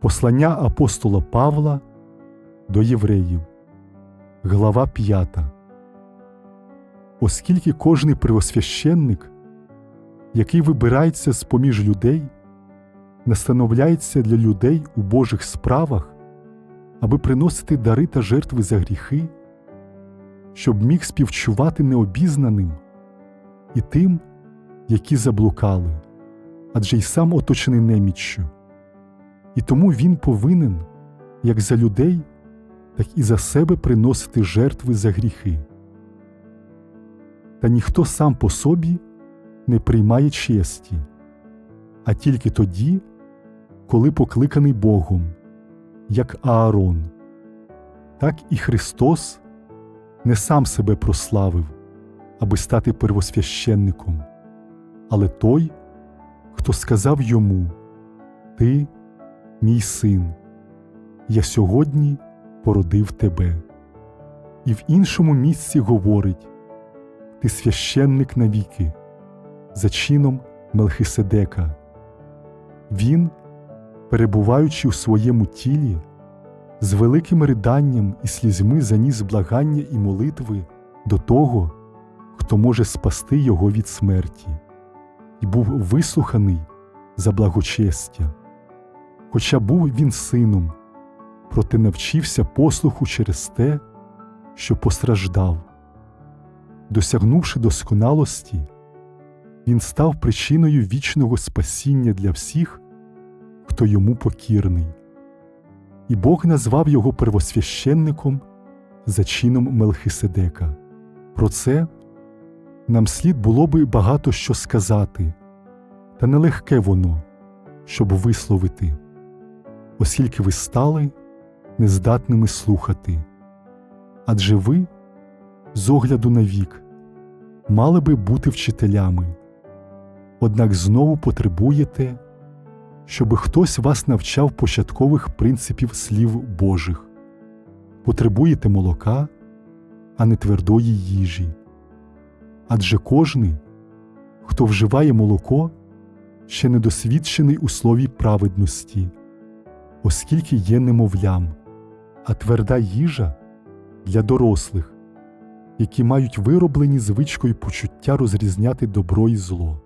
Послання апостола Павла до євреїв, глава 5. Оскільки кожний первосвященник, який вибирається з поміж людей, настановляється для людей у Божих справах, аби приносити дари та жертви за гріхи, щоб міг співчувати необізнаним і тим, які заблукали, адже й сам оточений неміччю. І тому він повинен, як за людей, так і за себе приносити жертви за гріхи. Та ніхто сам по собі не приймає честі, а тільки тоді, коли покликаний Богом, як Аарон. Так і Христос не сам себе прославив, аби стати первосвященником, але той, хто сказав йому: Ти мій син, я сьогодні породив тебе. І в іншому місці говорить: Ти священник навіки, за чином Мелхиседека. Він, перебуваючи у своєму тілі, з великим риданням і слізьми заніс благання і молитви до того, хто може спасти його від смерті, і був вислуханий за благочестя. Хоча був він сином, проте навчився послуху через те, що постраждав. Досягнувши досконалості, він став причиною вічного спасіння для всіх, хто йому покірний, і Бог назвав його первосвященником за чином Мелхиседека. Про це нам слід було би багато що сказати, та нелегке воно, щоб висловити оскільки ви стали нездатними слухати. Адже ви, з огляду на вік, мали би бути вчителями, однак знову потребуєте, щоби хтось вас навчав початкових принципів слів Божих, потребуєте молока, а не твердої їжі. Адже кожний, хто вживає молоко, ще недосвідчений у слові праведності оскільки є немовлям, а тверда їжа для дорослих, які мають вироблені звичкою почуття розрізняти добро і зло.